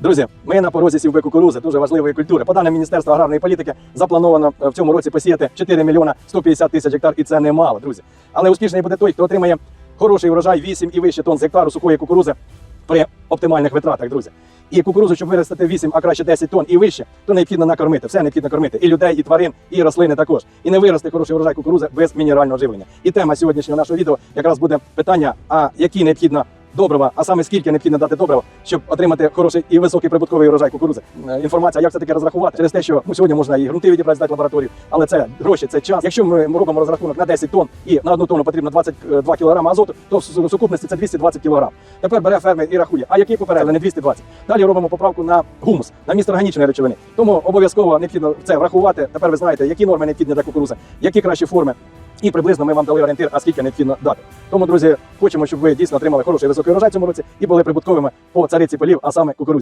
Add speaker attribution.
Speaker 1: Друзі, ми на порозі сівби кукурузи, дуже важливої культури. По даним Міністерства аграрної політики, заплановано е, в цьому році посіяти 4 мільйона 150 тисяч гектар, і це немало, друзі. Але успішний буде той, хто отримає хороший урожай 8 і вище тонн з гектару сухої кукурузи при оптимальних витратах, друзі. І кукурузу, щоб виростити 8, а краще 10 тонн і вище, то необхідно накормити. Все необхідно кормити. І людей, і тварин, і рослини також. І не виросте хороший урожай кукурузи без мінерального живлення. І тема сьогоднішнього нашого відео якраз буде питання: а які необхідно добрива, а саме скільки необхідно дати добрива, щоб отримати хороший і високий прибутковий урожай кукурузи. Е, Інформація, як це таке розрахувати через те, що ну, сьогодні можна і ґрунти відібрати здати лабораторію, але це гроші, це час. Якщо ми робимо розрахунок на 10 тонн і на одну тонну потрібно 22 кг азоту, то в сукупності це 220 кг. Тепер бере фермер і рахує, а який попередили, не 220. Далі робимо поправку на гумус, на місто органічної речовини. Тому обов'язково необхідно це врахувати. Тепер ви знаєте, які норми необхідні для кукурузи, які кращі форми. І приблизно ми вам дали орієнтир, а скільки необхідно дати. Тому, друзі, хочемо, щоб ви дійсно отримали хороший високий урожай цьому році і були прибутковими по цариці полів, а саме кукурудзі.